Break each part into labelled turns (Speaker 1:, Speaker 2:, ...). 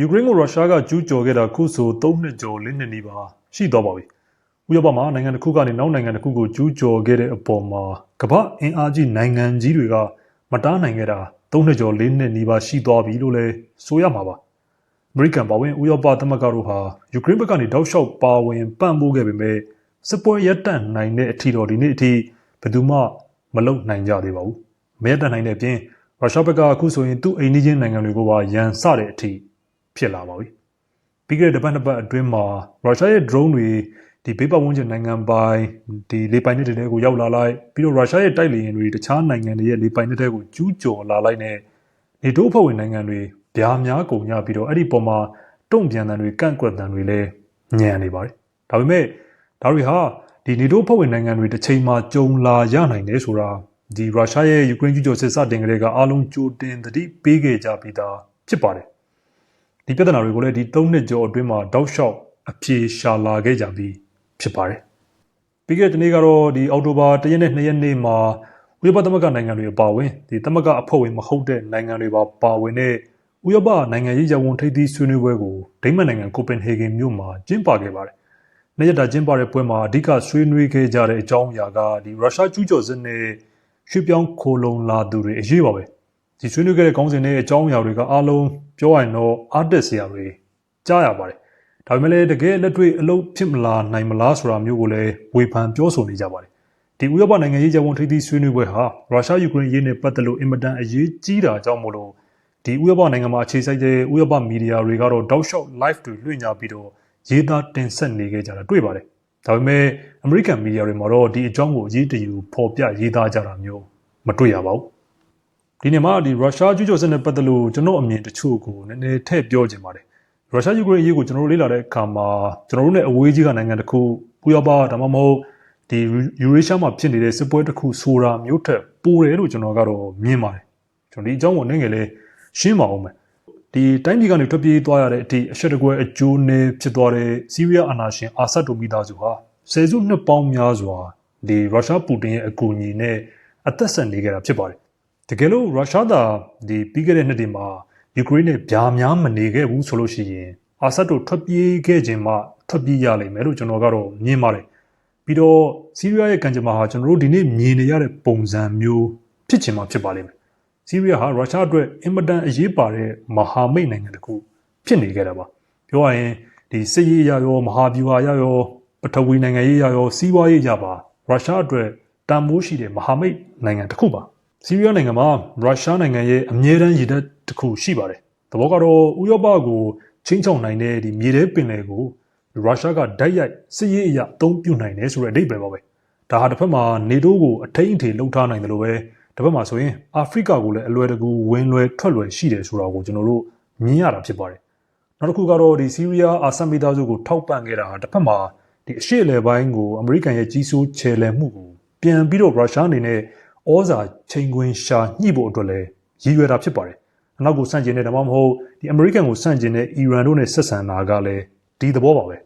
Speaker 1: ယူကရိန်းကိုရုရှားကကျူးကျော်ခဲ့တာခုဆို3နှစ်ကျော်4နှစ်နီးပါးရှိသွားပါပြီ။ဥရောပမှာနိုင်ငံတစ်ခုကနေနောက်နိုင်ငံတစ်ခုကိုကျူးကျော်ခဲ့တဲ့အပေါ်မှာကမ္ဘာအင်အားကြီးနိုင်ငံကြီးတွေကမတားနိုင်ခဲ့တာ3နှစ်ကျော်4နှစ်နီးပါးရှိသွားပြီလို့လည်းဆိုရမှာပါ။အမေရိကန်ပါဝင်ဥရောပသမဂ္ဂတို့ဟာယူကရိန်းဘက်ကနေတောက်လျှောက်ပါဝင်ပံ့ပိုးခဲ့ပေမဲ့စစ်ပွဲရပ်တန့်နိုင်တဲ့အထီတော်ဒီနေ့အထိဘယ်သူမှမလုပ်နိုင်ကြသေးပါဘူး။မရပ်တန့်နိုင်တဲ့အပြင်ရုရှားဘက်ကအခုဆိုရင်သူ့အိမ်နီးချင်းနိုင်ငံတွေကိုပါရန်စတဲ့အထိ ဖြစ်လာပါပြီ။ပြီးခဲ့တဲ့တစ်ပတ်နှစ်ပတ်အတွင်းမှာရုရှားရဲ့ drone တွေဒီဘေးပတ်ဝန်းကျင်နိုင်ငံပိုင်ဒီလေပိုင်နက်တွေကိုရောက်လာလိုက်ပြီးတော့ရုရှားရဲ့တိုက်လေယာဉ်တွေတခြားနိုင်ငံတွေရဲ့လေပိုင်နက်တွေကိုကျူးကျော်လာလိုက်နဲ့နေတိုးအဖွဲ့ဝင်နိုင်ငံတွေဗျာများကုန်ကြပြီးတော့အဲ့ဒီပုံမှာတုံ့ပြန်တဲ့တွေကန့်ကွက်တဲ့တွေလည်းညံနေပါတယ်။ဒါပေမဲ့ဒါတွေဟာဒီနေတိုးအဖွဲ့ဝင်နိုင်ငံတွေတစ်ချိန်မှာကြုံလာရနိုင်တယ်ဆိုတာဒီရုရှားရဲ့ယူကရိန်းကျူးကျော်စစ်စတင်ကလေးကအားလုံးကြိုတင်သတိပေးခဲ့ကြပြီးသားဖြစ်ပါတယ်။ ဒီပြဿနာတွေကိုလည်းဒီ၃နှစ်ကျော်အတွင်းမှာတောက်လျှောက်အပြေရှာလာခဲ့ကြပြီးဖြစ်ပါတယ်။ပြီးခဲ့တဲ့နေ့ကတော့ဒီအောက်တိုဘာ၁ရက်နဲ့၂ရက်နေ့မှာဥရောပသမဂ္ဂနိုင်ငံတွေအပါအဝင်ဒီသမဂ္ဂအဖွဲ့ဝင်မဟုတ်တဲ့နိုင်ငံတွေပါပါဝင်တဲ့ဥရောပနိုင်ငံရေးရဝန်ထိပ်သီးဆွေးနွေးပွဲကိုဒိမတ်နိုင်ငံကိုပင်ဟေဂင်မြို့မှာကျင်းပခဲ့ပါတယ်။နေ့ရက်တာကျင်းပတဲ့ပွဲမှာအဓိကဆွေးနွေးခဲ့ကြတဲ့အကြောင်းအရာကဒီရုရှားကျူးကျော်စစ်နဲ့ရွှေ့ပြောင်းခိုလုံလာသူတွေအရေးပါပဲ ဒီဆွေးနွေးခဲ့တဲ့ကောင်းစဉ်နဲ့အကြောင်းအရာတွေကအားလုံးပြောရရင်တော့အားတက်စရာတွေကြားရပါတယ်ဒါပေမဲ့လည်းတကယ်လက်တွေ့အလုပ်ဖြစ်မလားနိုင်မလားဆိုတာမျိုးကိုလည်းဝေဖန်ပြောဆိုနေကြပါတယ်ဒီဥရောပနိုင်ငံရေးကြဝန်ထိပ်သီးဆွေးနွေးပွဲဟာရုရှားယူကရိန်းရေးနဲ့ပတ်သက်လို့အင်မတန်အရေးကြီးတာကြောင့်မို့လို့ဒီဥရောပနိုင်ငံမှာအခြေစိုက်တဲ့ဥရောပမီဒီယာတွေကတော့တောက်လျှောက် live တွေလွှင့်ကြပြီးတော့ရေးသားတင်ဆက်နေခဲ့ကြတာတွေ့ပါတယ်ဒါပေမဲ့အမေရိကန်မီဒီယာတွေမှာတော့ဒီအကြောင်းကိုအရေးတယူဖော်ပြရေးသားကြတာမျိုးမတွေ့ရပါဘူး ဒီနေ့မှာဒီရုရှားကျူးကျော်စစ်နဲ့ပတ်သက်လို့ကျွန်တော်အမြင်တချို့ကိုနည်းနည်းထည့်ပြောချင်ပါတယ်ရုရှားယူကရိန်းအရေးကိုကျွန်တော်တို့လေ့လာတဲ့အခါမှာကျွန်တော်တို့ ਨੇ အဝေးကြီးကနိုင်ငံတစ်ခုဥရောပဒါမှမဟုတ်ဒီယူရေးရှားမှာဖြစ်နေတဲ့စစ်ပွဲတစ်ခုဆိုတာမျိုးထက်ပိုတယ်လို့ကျွန်တော်ကတော့မြင်ပါတယ်ကျွန်တော်ဒီအကြောင်းကိုနည်းငယ်လေးရှင်းပါအောင်မယ်ဒီတိုင်းပြည်ကနေထွက်ပြေးသွားရတဲ့အထိအရှက်တကွဲအကျိုးနဲ့ဖြစ်သွားတဲ့စီးရီးယားအာဏာရှင်အာဆတ်တို့မိသားစုဟာဆယ်စုနှစ်ပေါင်းများစွာဒီရုရှားပူတင်ရဲ့အကူအညီနဲ့အသက်ဆက်နေကြတာဖြစ်ပါတယ် တကယ်လို့ရုရှားသာဒီပြီးခဲ့တဲ့နှစ်တွေမှာယူကရိန်းနဲ့ဗျာများမနေခဲ့ဘူးဆိုလို့ရှိရင်အာဆတ်တို့ထွက်ပြေးခဲ့ခြင်းမှထွက်ပြေးရလိမ့်မယ်လို့ကျွန်တော်ကတော့မြင်ပါတယ်ပြီးတော့စီးရီးယားရဲ့ကံကြမ္မာဟာကျွန်တော်တို့ဒီနေ့မြင်နေရတဲ့ပုံစံမျိုးဖြစ်ချင်မှဖြစ်ပါလိမ့်မယ်စီးရီးယားဟာရုရှားအတွက်အင်မတန်အရေးပါတဲ့မဟာမိတ်နိုင်ငံတစ်ခုဖြစ်နေခဲ့တာပါပြောရရင်ဒီစစ်ရေးအရရောမဟာဗျူဟာအရရောပထဝီနိုင်ငံရေးအရရောစီးပွားရေးအရပါရုရှားအတွက်တန်မိုးရှိတဲ့မဟာမိတ်နိုင်ငံတစ်ခုပါ စီးရီးယားနိုင်ငံမှာရုရှားနိုင်ငံရဲ့အမြဲတမ်းရည်တပ်တစ်ခုရှိပါတယ်သဘောကတော့ဥရောပကိုချင်းချောင်နိုင်တဲ့ဒီမြေထဲပင်လယ်ကိုရုရှားကဓာတ်ရိုက်စစ်ရေးအရအသုံးပြုနိုင်တယ်ဆိုတဲ့အဓိပ္ပာယ်ပါပဲဒါဟာတစ်ဖက်မှာနေတိုးကိုအထိန်အထေလှုပ်ထားနိုင်တယ်လို့ပဲတစ်ဖက်မှာဆိုရင်အာဖရိကကိုလည်းအလွယ်တကူဝင်လွယ်ထွက်လွယ်ရှိတယ်ဆိုတာကိုကျွန်တော်တို့မြင်ရတာဖြစ်ပါတယ်နောက်တစ်ခုကတော့ဒီစီးရီးယားအာဆတ်မိသားစုကိုထောက်ပံ့ခဲ့တာဟာတစ်ဖက်မှာဒီအရှေ့အလယ်ပိုင်းကိုအမေရိကန်ရဲ့ကြီးစိုးချယ်လှယ်မှုကိုပြန်ပြီးတော့ရုရှားအနေနဲ့ ဩဇာချိန်ခွင်ရှာညှိဖို့အတွက်လည်းရည်ရွယ်တာဖြစ်ပါတယ်။အနောက်ကိုဆန့်ကျင်တဲ့ဒါမှမဟုတ်ဒီအမေရိကန်ကိုဆန့်ကျင်တဲ့အီရန်တို့နဲ့ဆက်ဆံတာကလည်းဒီသဘောပါပဲ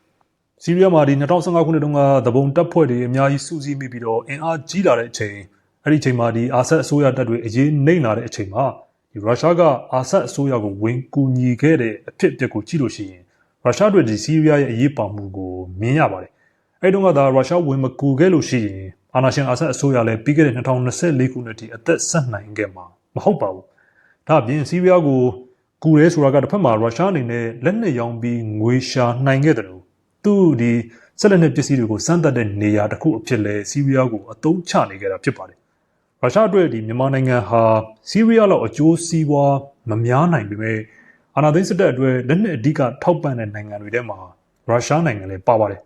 Speaker 1: ။စီးရီးယားမှာဒီ2015ခုနှစ်တုန်းကသဘုံတပ်ဖွဲ့တွေအများကြီးစုစည်းမိပြီးတော့အင်အားကြီးလာတဲ့အချိန်အဲ့ဒီအချိန်မှာဒီအာဆတ်အစိုးရတပ်တွေအရေးနှိမ့်လာတဲ့အချိန်မှာဒီရုရှားကအာဆတ်အစိုးရကိုဝင်ကူညီခဲ့တဲ့အဖြစ်အပျက်ကိုကြည့်လို့ရှိရင်ရုရှားတွေဒီစီးရီးယားရဲ့အရေးပါမှုကိုမြင်ရပါတယ်။အဲ့တုန်းကသာရုရှားဝင်မကူခဲ့လို့ရှိရင် အာနာရှင်အာဆတ်အစိုးရလည်းပြီးခဲ့တဲ့2024ခုနှစ်ထိအသက်ဆက်နိုင်ခဲ့မှာမဟုတ်ပါဘူး။ဒါအပြင်စီးရီးယားကိုကူရဲဆိုတာကတစ်ဖက်မှာရုရှားအနေနဲ့လက်နက်ရောင်းပြီးငွေရှာနိုင်ခဲ့တယ်လို့သူဒီဆက်လက်နဲ့ပစ္စည်းတွေကိုစမ်းသပ်တဲ့နေရာတစ်ခုအဖြစ်လဲစီးရီးယားကိုအသုံးချနေကြတာဖြစ်ပါတယ်။ရုရှားအတွက်ဒီမြန်မာနိုင်ငံဟာစီးရီးယားလောက်အကျိုးစီးပွားမများနိုင်ပေမဲ့အာဏာသိမ်းစစ်တပ်အတွက်လက်နက်အဓိကထောက်ပံ့တဲ့နိုင်ငံတွေထဲမှာရုရှားနိုင်ငံလည်းပါပါတယ်။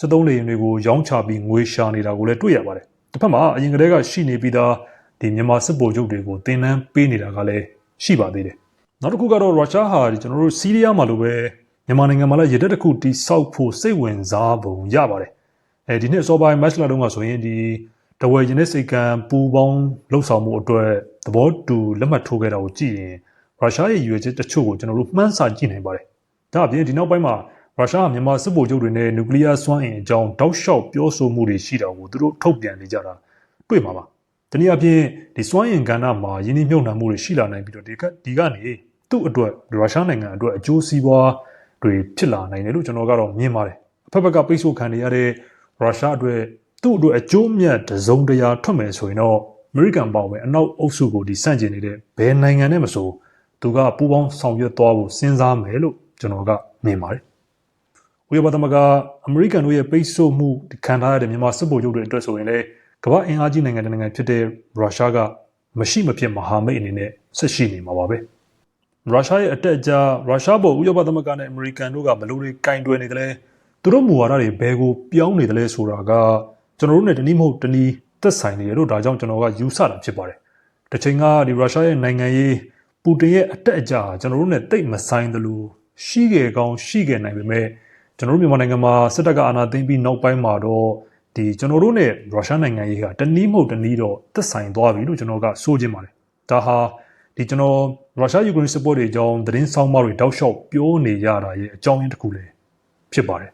Speaker 1: စစ်သုံးလေယာဉ်တွေကိုရောင်းချပြီးငွေရှာနေတာကိုလည်းတွေ့ရပါတယ်။တစ်ဖက်မှာအရင်ကတည်းကရှိနေပြီးသားဒီမြန်မာစစ်ဗိုလ်ချုပ်တွေကိုတင်နန်းပေးနေတာကလည်းရှိပါသေးတယ်။နောက်တစ်ခုကတော့ရုရှားဟာဒီကျွန်တော်တို့စီးရီးယားမှာလိုပဲမြန်မာနိုင်ငံမှာလည်းရတဲ့တစ်ခုတိဆောက်ဖို့စိတ်ဝင်စားပုံရပါတယ်။အဲဒီနှစ်အစောပိုင်း match လာတုန်းကဆိုရင်ဒီတဝယ်ရင်တဲ့စိတ်ကံပူပေါင်းလှုပ်ဆောင်မှုအတွက်သဘောတူလက်မှတ်ထိုးခဲ့တာကိုကြည့်ရင်ရုရှားရဲ့ရွေချက်တချို့ကိုကျွန်တော်တို့မှန်းဆကြည့်နိုင်ပါတယ်။ဒါအပြင်ဒီနောက်ပိုင်းမှာ ရုရှားကမြန်မာစစ်ဗိုလ်ချုပ်တွေနဲ့နျူကလ িয়ার စွမ်းအင်အကြောင်းတောက်လျှောက်ပြောဆိုမှုတွေရှိတာကိုသူတို့ထုတ်ပြန်နေကြတာတွေ့မှာပါ။တနည်းအားဖြင့်ဒီစွမ်းအင်ကဏ္ဍမှာယင်းနှမြုပ်နှံမှုတွေရှိလာနိုင်ပြီးတော့ဒီကဒီကနေသူ့အတွက်ရုရှားနိုင်ငံအတွက်အကျိုးစီးပွားတွေဖြစ်လာနိုင်တယ်လို့ကျွန်တော်ကတော့မြင်ပါတယ်အဖက်ဖက်ကပိတ်ဆို့ခံနေရတဲ့ရုရှားအတွက်သူ့အတွက်အကျိုးမြတ်တစ်စုံတစ်ရာထွက်မယ်ဆိုရင်တော့အမေရိကန်ပေါ့ပဲအနောက်အုပ်စုကိုဒီစန့်ကျင်နေတဲ့ဘယ်နိုင်ငံနဲ့မဆိုသူကပူးပေါင်းဆောင်ရွက်သွားဖို့စဉ်းစားမယ်လို့ကျွန်တော်ကမြင်ပါတယ် ဥရောပသမဂ္ဂအမေရိကန်တို့ရဲ့ပိတ်ဆို့မှုခံထားရတဲ့မြန်မာစစ်ဗိုလ်ချုပ်တွေအတွက်ဆိုရင်လည်းကမ္ဘာအင်အားကြီးနိုင်ငံတစ်နိုင်ငံဖြစ်တဲ့ရုရှားကမရှိမဖြစ်မဟာမိတ်အနေနဲ့ဆက်ရှိနေမှာပါပဲရုရှားရဲ့အတက်အကျရုရှားပေါ်ဥရောပသမဂ္ဂနဲ့အမေရိကန်တို့ကဘယ်လိုတွေကင်တွယ်နေတယ်လဲသူတို့မူဝါဒတွေဘယ်ကိုပြောင်းနေတယ်လဲဆိုတာကကျွန်တော်တို့နဲ့တနည်းမဟုတ်တနည်းသက်ဆိုင်နေတယ်လို့ဒါကြောင့်ကျွန်တော်ကယူဆတာဖြစ်ပါတယ်တစ်ချိန်ကဒီရုရှားရဲ့နိုင်ငံရေးပူတင်ရဲ့အတက်အကျကျွန်တော်တို့နဲ့တိတ်မဆိုင်သလိုရှိခဲ့ကောင်းရှိခဲ့နိုင်ပေမဲ့ ကျွန်တော်တို့မြန်မာနိုင်ငံမှာစစ်တပ်ကအာဏာသိမ်းပြီးနောက်ပိုင်းမှာတော့ဒီကျွန်တော်တို့နဲ့ရုရှားနိုင်ငံရေးကတနည်းမဟုတ်တနည်းတော့သက်ဆိုင်သွားပြီလို့ကျွန်တော်ကဆိုချင်ပါတယ်ဒါဟာဒီကျွန်တော်ရုရှားယူကရိန်းစစ်ပွဲတွေအကြောင်းသတင်းဆောင်မတွေတောက်လျှောက်ပြောနေရတာရဲ့အကြောင်းရင်းတစ်ခုလည်းဖြစ်ပါတယ်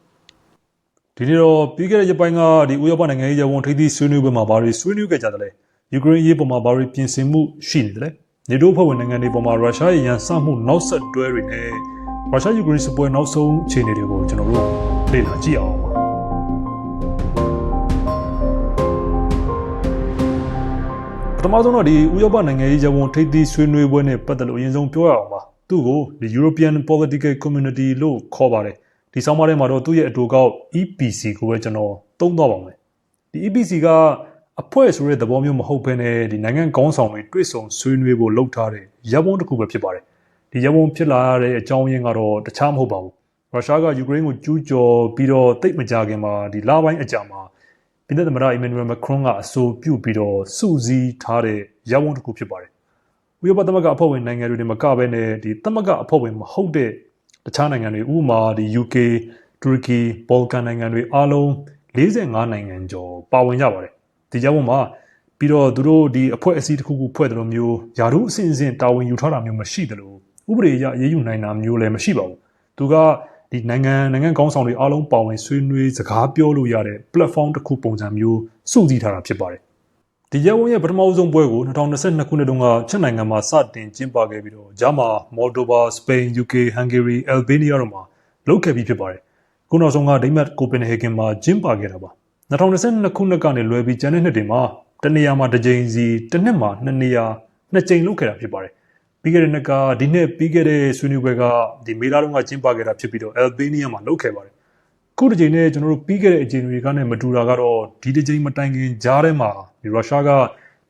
Speaker 1: ဒီနေ့တော့ပြီးခဲ့တဲ့ရက်ပိုင်းကဒီဥရောပနိုင်ငံရေးရဝန်ထိပ်သီးဆွေးနွေးပွဲမှာဘာတွေဆွေးနွေးခဲ့ကြတယ်လဲယူကရိန်းရေးပေါ်မှာဘာတွေပြင်ဆင်မှုရှိနေတယ်လဲနေတိုးဖွဲ့ဝင်နိုင်ငံတွေပေါ်မှာရုရှားရဲ့ရန်စမှုနောက်ဆက်တွဲတွေနဲ့ ရုရှားယူကရိန်းစစ်ပွဲနောက်ဆုံးအခြေအနေတွေကိုကျွန်တော်တို့လေ့လာကြည့်အောင်ပါပထမဆုံးတော့ဒီဥရောပနိုင်ငံရေးရဝန်ထိပ်သီးဆွေးနွေးပွဲနဲ့ပတ်သက်လို့အရင်ဆုံးပြောရအောင်ပါသူ့ကိုဒီ European Political Community လို့ခေါ်ပါတယ်ဒီဆောင်းပါးထဲမှာတော့သူ့ရဲ့အတူကောက် EPC ကိုပဲကျွန်တော်သုံးသွားပါမယ်ဒီ EPC ကအဖွဲ့ဆိုတဲ့သဘောမျိုးမဟုတ်ဘဲနဲ့ဒီနိုင်ငံကောင်းဆောင်တွေတွေ့ဆုံဆွေးနွေးဖို့လှုပ်ထားတဲ့ရဝန်းတစ်ခုပဲဖြစ်ပါတယ် ဒီရဝန်းဖြစ်လာတဲ့အကြောင်းရင်းကတော့တခြားမဟုတ်ပါဘူးရုရှားကယူကရိန်းကိုကျူးကျော်ပြီးတော့တိတ်မကြခင်မှာဒီလပိုင်းအကြာမှာပြည်ထောင်သမ္မတအီမန်နျူရယ်မက်ခရွန်ကအဆိုပြုပြီးတော့စုစည်းထားတဲ့ရဝန်းတစ်ခုဖြစ်ပါတယ်ဥရောပသမဂ္ဂအဖွဲ့ဝင်နိုင်ငံတွေနဲ့မကဘဲနဲ့ဒီသမဂ္ဂအဖွဲ့ဝင်မဟုတ်တဲ့တခြားနိုင်ငံတွေဥပမာဒီ UK တူရကီဘော်လကန်နိုင်ငံတွေအားလုံး45နိုင်ငံကျော်ပါဝင်ကြပါတယ်ဒီကြောင့်မှာပြီးတော့သူတို့ဒီအဖွဲ့အစည်းတစ်ခုခုဖွဲ့တယ်လို့မျိုးယာတို့အစဉ်အစဉ်တာဝန်ယူထားတာမျိုးမရှိတယ်လို့ ဥပဒေအရအေးအေးယူနိုင်တာမျိုးလည်းမရှိပါဘူးသူကဒီနိုင်ငံနိုင်ငံကောင်းဆောင်တွေအားလုံးပါဝင်ဆွေးနွေးစကားပြောလို့ရတဲ့ platform တစ်ခုပုံစံမျိုးစုစည်းထားတာဖြစ်ပါတယ်ဒီရဲဝန်းရဲ့ပထမဆုံးပွဲကို2022ခုနှစ်တုန်းကချက်နိုင်ငံမှာစတင်ကျင်းပခဲ့ပြီးတော့ဂျာမာမော်ဒိုဗာစပိန် UK ဟန်ဂေရီအယ်ဘေးနီးယားတို့မှာလုပ်ခဲ့ပြီးဖြစ်ပါတယ်ခုနောက်ဆုံးကဒိမတ်ကိုပင်ဟေဂင်မှာကျင်းပခဲ့တာပါ2022ခုနှစ်ကနေလွယ်ပြီးကျန်တဲ့နှစ်တွေမှာတနေရာမှာတစ်ကြိမ်စီတစ်နှစ်မှာနှစ်နေရာနှစ်ကြိမ်လုပ်ခဲ့တာဖြစ်ပါတယ် ပြီးခဲ့တဲ့နှစ်ကဒီနှစ်ပြီးခဲ့တဲ့ဆွေးနွေးပွဲကဒီမေလာတုန်းကကျင်းပခဲ့တာဖြစ်ပြီးတော့အယ်ဘေးနီးယားမှာလုပ်ခဲ့ပါတယ်ခုတစ်ချိန်နဲ့ကျွန်တော်တို့ပြီးခဲ့တဲ့အချိန်တွေကနဲ့မတူတာကတော့ဒီတစ်ချိန်မတိုင်ခင်ကြားထဲမှာဒီရုရှားက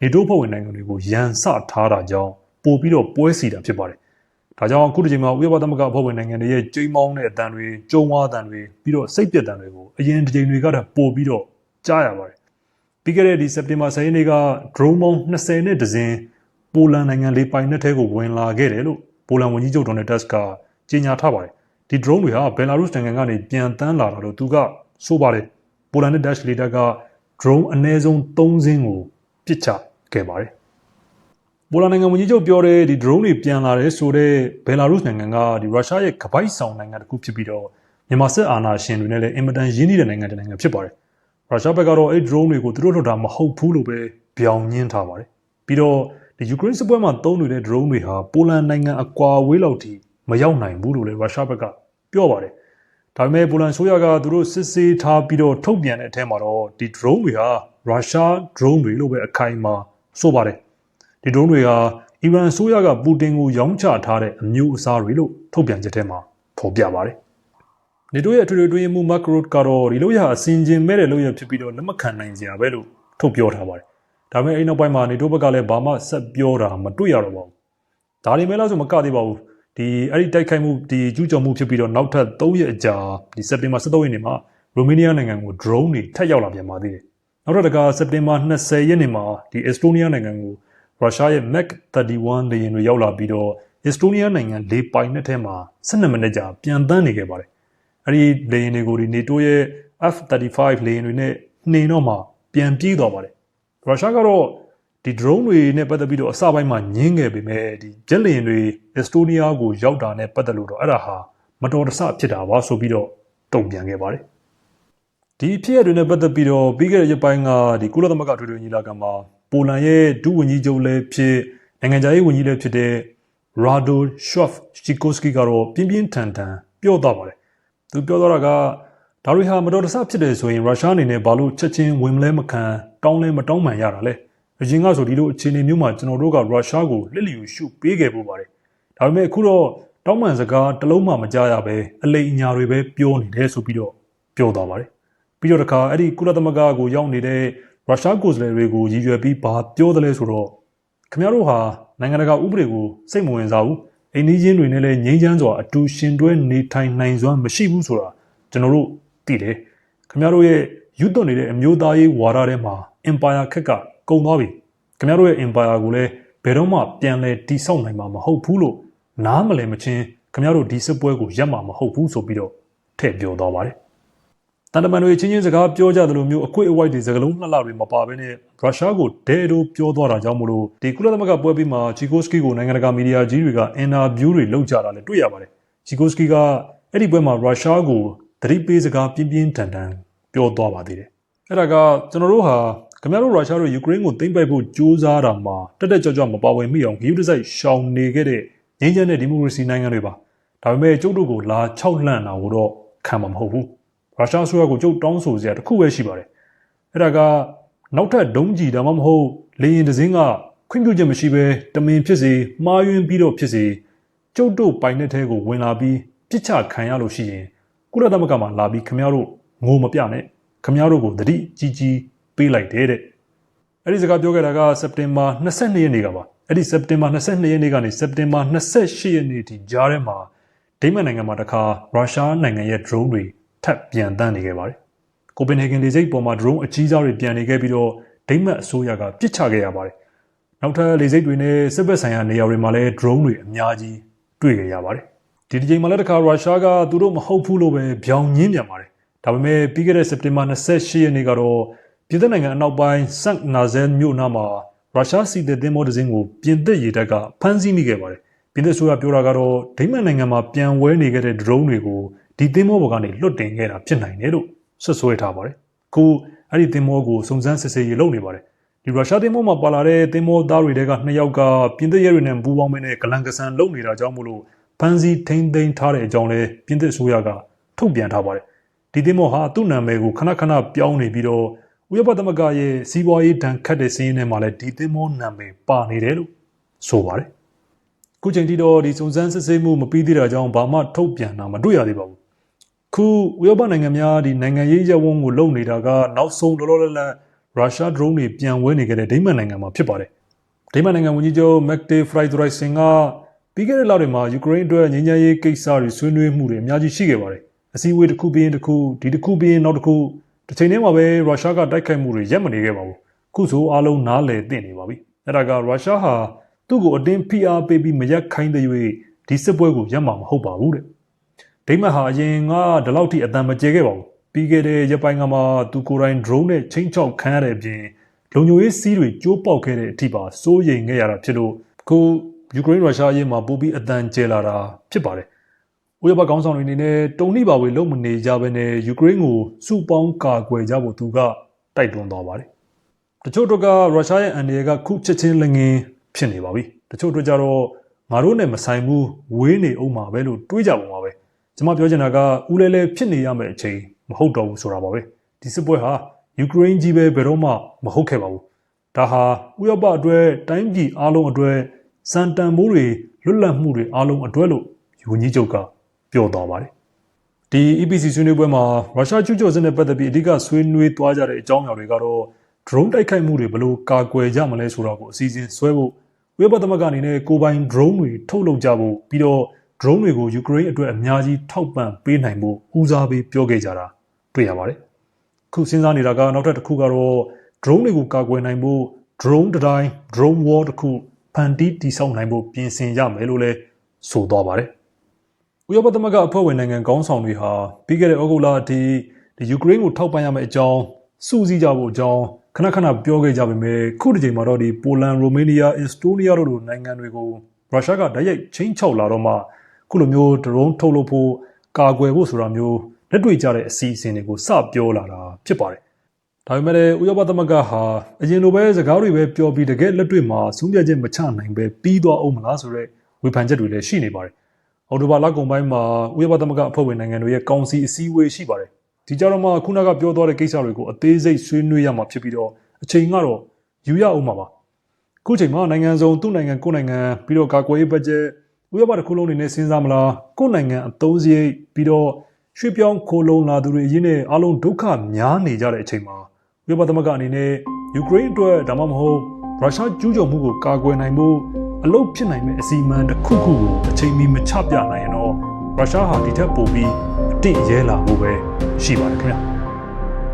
Speaker 1: နေတိုးဖွဲ့ဝင်နိုင်ငံတွေကိုရန်စထားတာကြောင့်ပို့ပြီးတော့ပွဲစီတာဖြစ်ပါတယ်။ဒါကြောင့်အခုတစ်ချိန်မှာဥရောပသမဂ္ဂအဖွဲ့ဝင်နိုင်ငံတွေရဲ့ကြိမ်းမောင်းတဲ့အတန်တွေကြုံဝါအတန်တွေပြီးတော့စိတ်ပြက်တန်တွေကိုအရင်တစ်ချိန်တွေကတည်းကပို့ပြီးတော့ကြားရပါတယ်။ပြီးခဲ့တဲ့ဒီစက်တင်ဘာ10ရက်နေ့က drone ပေါင်း20နဲ့ဒဇင် ပိုလန်နိုင်ငံလေးပိုင်နက်ထဲကိုဝင်လာခဲ့တယ်လို့ပိုလန်ဝန်ကြီးချုပ်ဒေါ်နယ်တက်စ်ကကြေညာထားပါတယ်။ဒီ drone တွေဟာဘယ်လာရုစ်နိုင်ငံကနေပြန်တန်းလာတာလို့သူကဆိုပါတယ်။ပိုလန်နဲ့ Dutch leader က drone အနည်းဆုံး3စင်းကိုပစ်ချခဲ့ပါတယ်။ပိုလန်နိုင်ငံဝန်ကြီးချုပ်ပြောတဲ့ဒီ drone တွေပြန်လာတယ်ဆိုတော့ဘယ်လာရုစ်နိုင်ငံကဒီရုရှားရဲ့ကပိုက်ဆောင်နိုင်ငံတစ်ခုဖြစ်ပြီးတော့မြန်မာစစ်အာဏာရှင်တွေနဲ့လည်းအင်မတန်ရင်းနှီးတဲ့နိုင်ငံတစ်နိုင်ငံဖြစ်ပါတယ်။ရုရှားဘက်ကတော့အဲ့ drone တွေကိုသူတို့လွှတ်တာမဟုတ်ဘူးလို့ပဲပြောင်းညင်းထားပါတယ်။ပြီးတော့ဒီ ယူကရိန်းစစ်ပွဲမှာသုံးနေတဲ့ drone တွေဟာပိုလန်နိုင်ငံအကွာဝေးလောက်ထိမရောက်နိုင်ဘူးလို့လည်းရုရှားဘက်ကပြောပါတယ်။ဒါပေမဲ့ပိုလန်ဆိုရကသူတို့စစ်ဆေးထားပြီးတော့ထုတ်ပြန်တဲ့အထက်မှာတော့ဒီ drone တွေဟာရုရှား drone တွေလို့ပဲအခိုင်အမာဆိုပါတယ်ဒီ drone တွေဟာအီရန်ဆိုရကပူတင်ကိုရောင်းချထားတဲ့အမျိုးအစားတွေလို့ထုတ်ပြန်ချက်ထဲမှာဖော်ပြပါတယ်နေတိုးရဲ့အထွေထွေတွင်းမှုမက်ခရို့ကတော့ဒီလိုရအစင်ကျင်မဲ့တဲ့လို့ရဖြစ်ပြီးတော့လက်မခံနိုင်စရာပဲလို့ထုတ်ပြောထားပါတယ် ဒါပေမဲ့အဲ့နောက်ပိုင်းမှာနေတိုးဘက်ကလည်းဘာမှဆက်ပြောတာမတွေ့ရတော့ပါဘူးဒါတွေမဲ့လို့ဆိုမကသေးပါဘူးဒီအဲ့ဒီတိုက်ခိုက်မှုဒီကျူးကျော်မှုဖြစ်ပြီးတော့နောက်ထပ်3ရက်အကြာဒီစက်တင်ဘာ17ရက်နေ့မှာရိုမေးနီးယားနိုင်ငံကို drone တွေထပ်ရောက်လာပြန်ပါသေးတယ်နောက်တော့တကစက်တင်ဘာ20ရက်နေ့မှာဒီအက်စတိုးနီးယားနိုင်ငံကိုရုရှားရဲ့ Mac 31လေယာဉ်တွေရောက်လာပြီးတော့အက်စတိုးနီးယားနိုင်ငံလေပိုင်နက်ထဲမှာ12မိနစ်ကြာပြန်တန်းနေခဲ့ပါတယ်။အဲဒီလေယာဉ်တွေကိုဒီ NATO ရဲ့ F35 လေယာဉ်တွေနဲ့နှင်တော့မှပြန်ပြေးသွားပါတယ်။ ရုရှားကတော့ဒီ drone တွေနဲ့ပတ်သက်ပြီးတော့အစပိုင်းမှာညင်းခဲ့ပေမဲ့ဒီ jet လေယာဉ်တွေအက်စတိုးနီးယားကိုရောက်တာနဲ့ပတ်သက်လို့တော့အဲ့ဒါဟာမတော်တဆဖြစ်တာပါဆိုပြီးတော့တုံ့ပြန်ခဲ့ပါတယ်။ဒီဖြစ်ရတွေနဲ့ပတ်သက်ပြီးတော့ပြီးခဲ့တဲ့ရက်ပိုင်းကဒီကုလသမဂ္ဂထွေထွေညီလာခံမှာပိုလန်ရဲ့ဒုဝန်ကြီးချုပ်လည်းဖြစ်နိုင်ငံခြားရေးဝန်ကြီးလည်းဖြစ်တဲ့ရာဒိုရှော့ဖ်ရှီကိုစကီကတော့ပြင်းပြင်းထန်ထန်ပြောသွားပါတယ်သူပြောသွားတာက ဒါတွေဟာမတော်တဆဖြစ်တယ်ဆိုရင်ရုရှားအနေနဲ့ဘာလို့ချက်ချင်းဝင်မလဲမခံတောင်းလဲမတောင်းမှန်ရတာလဲအရင်ကဆိုဒီလိုအခြေအနေမျိုးမှာကျွန်တော်တို့ကရုရှားကိုလက်လီယူရှုပေးခဲ့ပို့ပါတယ်ဒါပေမဲ့အခုတော့တောင်းမှန်စကားတစ်လုံးမှမကြားရပဲအလိမ်အညာတွေပဲပြောနေတယ်ဆိုပြီးတော့ပြောသွားပါတယ်ပြီးတော့တခါအဲ့ဒီကုလသမဂ္ဂကိုရောက်နေတဲ့ရုရှားကိုယ်စားလှယ်တွေကိုရည်ရွယ်ပြီးဘာပြောတယ်လဲဆိုတော့ခင်ဗျားတို့ဟာနိုင်ငံတကာဥပဒေကိုစိတ်မဝင်စားဘူးအိန္ဒိယတွေနဲ့လည်းငြိမ်းချမ်းစွာအတူရှင်တွဲနေထိုင်နိုင်စွမ်းမရှိဘူးဆိုတာကျွန်တော်တို့ သိတယ်ခင်ဗျားတို့ရဲ့ယူသွနေတဲ့အမျိုးသားရေးဝါဒထဲမှာ empire ခက်ကကုံသွားပြီခင်ဗျားတို့ရဲ့ empire ကိုလည်းဘယ်တော့မှပြန်လဲတိဆောက်နိုင်မှာမဟုတ်ဘူးလို့နားမလည်မချင်းခင်ဗျားတို့ဒီစစ်ပွဲကိုရပ်မှာမဟုတ်ဘူးဆိုပြီးတော့ထည့်ပြောသွားပါတယ်တန်တမန်တွေချင်းချင်းစကားပြောကြတယ်လို့မျိုးအကွေ့အဝိုက်တွေစကားလုံးနှစ်လတွေမပါဘဲနဲ့ရုရှားကိုဒဲဒိုပြောသွားတာကြောင့်မလို့ဒီကုလသမဂ္ဂပွဲပြီးမှာချီကိုစကီကိုနိုင်ငံတကာမီဒီယာကြီးတွေကအင်တာဗျူးတွေလုပ်ကြတာလည်းတွေ့ရပါတယ်ချီကိုစကီကအဲ့ဒီပွဲမှာရုရှားကို သတိပေးစကားပြင်းပြင်းထန်ထန်ပြောသွားပါသေးတယ်အဲ့ဒါကကျွန်တော်တို့ဟာခင်ဗျားတို့ရုရှားတို့ယူကရိန်းကိုသိမ်းပိုက်ဖို့ကြိုးစားတာမှာတက်တက်ကြွကြွမပါဝင်မိအောင်ဂီယူဒစိုက်ရှောင်နေခဲ့တဲ့ငြိမ်းချမ်းတဲ့ဒီမိုကရေစီနိုင်ငံတွေပါဒါပေမဲ့ကျုပ်တို့ကိုလာ၆လန့်တာကိုတော့ခံမှာမဟုတ်ဘူးရုရှားဆိုရကိုကျုပ်တောင်းဆိုစရာတစ်ခုပဲရှိပါတယ်အဲ့ဒါကနောက်ထပ်ဒုံးကြီးဒါမှမဟုတ်လေရင်တစင်းကခွင့်ပြုချက်မရှိဘဲတမင်ဖြစ်စေမှားယွင်းပြီးတော့ဖြစ်စေကျုပ်တို့ပိုင်တဲ့ထဲကိုဝင်လာပြီးပြစ်ချခံရလို့ရှိရင် ကုလသမဂ္ဂမှာလာပြီးခမရတို့ငိုမပြနဲ့ခမရတို့ကိုတတိကြီးကြီးပေးလိုက်တယ်တဲ့အဲ့ဒီစကားပြောခဲ့တာကစက်တင်ဘာ22ရက်နေ့ကပါအဲ့ဒီစက်တင်ဘာ22ရက်နေ့ကနေစက်တင်ဘာ28ရက်နေ့ထိကြားထဲမှာဒိမန်နိုင်ငံမှာတခါရုရှားနိုင်ငံရဲ့ drone တွေထပ်ပြန်တန်းနေခဲ့ပါတယ်။ကိုပင်ဟေဂင်လေဆိပ်ပေါ်မှာ drone အကြီးစားတွေပြန်နေခဲ့ပြီးတော့ဒိမတ်အစိုးရကပစ်ချခဲ့ရပါတယ်။နောက်ထပ်လေဆိပ်တွေနဲ့စစ်ဘက်ဆိုင်ရာနေရာတွေမှာလည်း drone တွေအများကြီးတွေ့ခဲ့ရပါတယ်။ ဒီဒီချိန်မှာလည်းတခါရုရှားကသူတို့မဟုတ်ဘူးလို့ပဲပြောင်းညင်းပြန်ပါတယ်။ဒါပေမဲ့ပြီးခဲ့တဲ့စက်တင်ဘာ28ရက်နေ့ကတော့ပြည်သက်နိုင်ငံအနောက်ပိုင်းဆန့်နာဇန်မြို့နားမှာရုရှားစီးတဲ့တင်မောတစ်စင်းကိုပြင်သစ်ရေတပ်ကဖမ်းဆီးမိခဲ့ပါတယ်။ပြင်သစ်ဆိုရပြောတာကတော့ဒိမတ်နိုင်ငံမှာပြန်ဝဲနေခဲ့တဲ့ drone တွေကိုဒီသင်းမောပေါ်ကနေလွတ်တင်ခဲ့တာဖြစ်နိုင်တယ်လို့ဆွဆွဲထားပါတယ်။ခုအဲ့ဒီသင်းမောကိုစုံစမ်းစစ်ဆေးရေးလုပ်နေပါတယ်။ဒီရုရှားသင်းမောမှာပါလာတဲ့သင်းမောသားတွေကနှစ်ယောက်ကပြင်သစ်ရဲတွေနဲ့ပူးပေါင်းမင်းနဲ့ဂလန်ကဆန်လုပ်နေတာကြောင့်မို့လို့ ဖန်စီထိမ့်သိမ်းထားတဲ့အကြောင်းလဲပြင်သစ်ဆိုရကထုတ်ပြန်ထားပါတယ်။ဒီသင်းမောဟာသူ့နာမည်ကိုခဏခဏပြောင်းနေပြီးတော့ဥရောပသမဂ္ဂရဲ့စီးပွားရေးတန်ခတ်တဲ့စီးရင်ထဲမှာလည်းဒီသင်းမောနာမည်ပါနေတယ်လို့ဆိုပါတယ်။ခုချိန်ထိတော့ဒီစုံစမ်းစစ်ဆေးမှုမပြီးသေးတာကြောင့်ဘာမှထုတ်ပြန်တာမတွေ့ရသေးပါဘူးခုဥရောပနိုင်ငံများဒီနိုင်ငံရေးရဝန်းကိုလုပ်နေတာကနောက်ဆုံးလောလောလတ်လတ်ရုရှား drone တွေပြန်ဝဲနေကြတဲ့ဒိမန်နိုင်ငံမှာဖြစ်ပါတယ်ဒိမန်နိုင်ငံဝန်ကြီးချုပ်မက်တေဖရိုက်ဒရိုက်ဆင်က ပြီးခဲ့တဲ့လတွေမှာယူကရိန်းအတွက်ငြိမ်းချမ်းရေးကိစ္စတွေဆွေးနွေးမှုတွေအများကြီးရှိခဲ့ပါတယ်အစည်းအဝေးတစ်ခုပြီးရင်တစ်ခုဒီတစ်ခုပြီးရင်နောက်တစ်ခုတစ်ချိန်တည်းမှာပဲရုရှားကတိုက်ခိုက်မှုတွေရပ်မနေခဲ့ပါဘူးခုဆိုအားလုံးနားလည်သိနေပါပြီအဲ့ဒါကရုရှားဟာသူ့ကိုအတင်းဖိအားပေးပြီးမရက်ခိုင်းတဲ့၍ဒီစစ်ပွဲကိုရပ်မှာမဟုတ်ပါဘူးတဲ့ဒိမတ်ဟာအရင်ကဒီလောက်ထိအတန်မကျဲခဲ့ပါဘူးပြီးခဲ့တဲ့ရက်ပိုင်းကမှသူကိုယ်တိုင် drone နဲ့ချင်းချောက်ခံရတဲ့အပြင်လုံခြုံရေးစီးတွေကျိုးပေါက်ခဲ့တဲ့အထိပါစိုးရိမ်ခဲ့ရတာဖြစ်လို့ခု ယူကရိန်းရုရှားအရေးမှာပိုပြီးအတန်ကျဲလာတာဖြစ်ပါတယ်ဥရောပကောင်းဆောင်တွေအနေနဲ့တုံ့နှိပါဝေလုံမနေကြဘဲနဲ့ယူကရိန်းကိုစုပေါင်းကာကွယ်ကြဖို့သူကတိုက်တွန်းသွားပါတယ်တချို့တို့ကရုရှားရဲ့အန်ဒီယာကခုချက်ချင်းလငင်းဖြစ်နေပါပြီတချို့တို့ကြတော့ငါတို့နဲ့မဆိုင်ဘူးဝေးနေအောင်ပါပဲလို့တွေးကြပုံပါပဲကျွန်မပြောချင်တာကဦးလဲလဲဖြစ်နေရမယ့်အချိန်မဟုတ်တော့ဘူးဆိုတာပါပဲဒီစစ်ပွဲဟာယူကရိန်းကြီးပဲဘယ်တော့မှမဟုတ်ခဲ့ပါဘူးဒါဟာဥရောပအတွက်တိုင်းပြည်အားလုံးအတွက် စံတန်မိုးတွေလွတ်လပ်မှုတွေအားလုံးအတွက်လို့ယူကြီးချုပ်ကပြောသွားပါတယ်ဒီ EPC ဆွေးနွေးပွဲမှာရုရှားကျူးကျော်စစ်နဲ့ပတ်သက်ပြီးအဓိကဆွေးနွေးသွားကြတဲ့အကြောင်းအရာတွေကတော့ drone တိုက်ခိုက်မှုတွေဘယ်လိုကာကွယ်ကြမလဲဆိုတာကိုအစီအစဉ်ဆွဲဖို့ဥရောပသမဂ္ဂအနေနဲ့ကိုပိုင် drone တွေထုတ်လုပ်ကြဖို့ပြီးတော့ drone တွေကိုယူကရိန်းအတွက်အများကြီးထောက်ပံ့ပေးနိုင်ဖို့ဦးစားပေးပြောခဲ့ကြတာတွေ့ရပါတယ်။ခုစဉ်းစားနေတာကနောက်ထပ်တစ်ခုကတော့ drone တွေကိုကာကွယ်နိုင်ဖို့ drone တိုင်း drone wall တစ်ခု ဖန်တီးတည်ဆောက်နိုင်ဖို့ပြင်ဆင်ရမယ်လို့လည်းဆိုသွားပါတယ်။ဥရောပသမဂ္ဂအဖွဲ့ဝင်နိုင်ငံခေါင်းဆောင်တွေဟာပြီးခဲ့တဲ့ဩဂုတ်လအထိဒီယူကရိန်းကိုထောက်ပံ့ရမယ့်အကြောင်းစုစည်းကြဖို့အကြောင်းခဏခဏပြောခဲ့ကြပေမဲ့ခုတစ်ချိန်မှာတော့ဒီပိုလန်ရိုမေးနီးယားအစ္စတိုးနီးယားတို့လိုနိုင်ငံတွေကိုရုရှားကတိုက်ရိုက်ချင်းချောက်လာတော့မှခုလိုမျိုး drone ထုတ်လုပ်ဖို့ကာကွယ်ဖို့ဆိုတာမျိုးလက်တွေ့ကျတဲ့အစီအစဉ်တွေကိုစပြောလာတာဖြစ်ပါတယ်။ ဒါပေမဲ့ဥရောပသမဂ္ဂဟာအရင်လိုပဲစကားတွေပဲပြောပြီးတကယ်လက်တွေ့မှာဆုံးဖြတ်ချက်မချနိုင်ပဲပြီးသွားအောင်မလားဆိုတော့ဝေဖန်ချက်တွေလည်းရှိနေပါတယ်အော်တိုဘာလကုန်ပိုင်းမှာဥရောပသမဂ္ဂအဖွဲ့ဝင်နိုင်ငံတွေရဲ့ကောင်စီအစည်းအဝေးရှိပါတယ်ဒီကြတော့မှခုနကပြောသွားတဲ့ကိစ္စတွေကိုအသေးစိတ်ဆွေးနွေးရမှာဖြစ်ပြီးတော့အချိန်ကတော့ယူရအောင်ပါပါခုချိန်မှာနိုင်ငံစုံသူ့နိုင်ငံကိုယ့်နိုင်ငံပြီးတော့ကာကွယ်ရေးဘတ်ဂျက်ဥရောပတစ်ခုလုံးအနေနဲ့စဉ်းစားမလားကိုယ့်နိုင်ငံအသုံးစရိတ်ပြီးတော့ရွှေ့ပြောင်းခိုးလုံလာသူတွေအရင်နဲ့အလုံးဒုက္ခများနေကြတဲ့အချိန်မှာ ဥရောပသမဂ္ဂအနေနဲ့ယူကရိန်းအတွက်ဒါမှမဟုတ်ရုရှားကျူးကျော်မှုကိုကာကွယ်နိုင်ဖို့အလုပ်ဖြစ်နိုင်မဲ့အစီအမံတစ်ခုခုကိုအချိန်မီမချပြနိုင်ရင်တော့ရုရှားဟာဒီထက်ပိုပြီးအတင့်ရဲလာဖို့ပဲရှိပါတယ်ခင်ဗျာ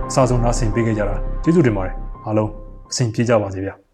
Speaker 1: အစားဆုံးနားဆင်ပေးခဲ့ကြတာကျေးဇူးတင်ပါတယ်အားလုံးအဆင်ပြေကြပါစေဗျာ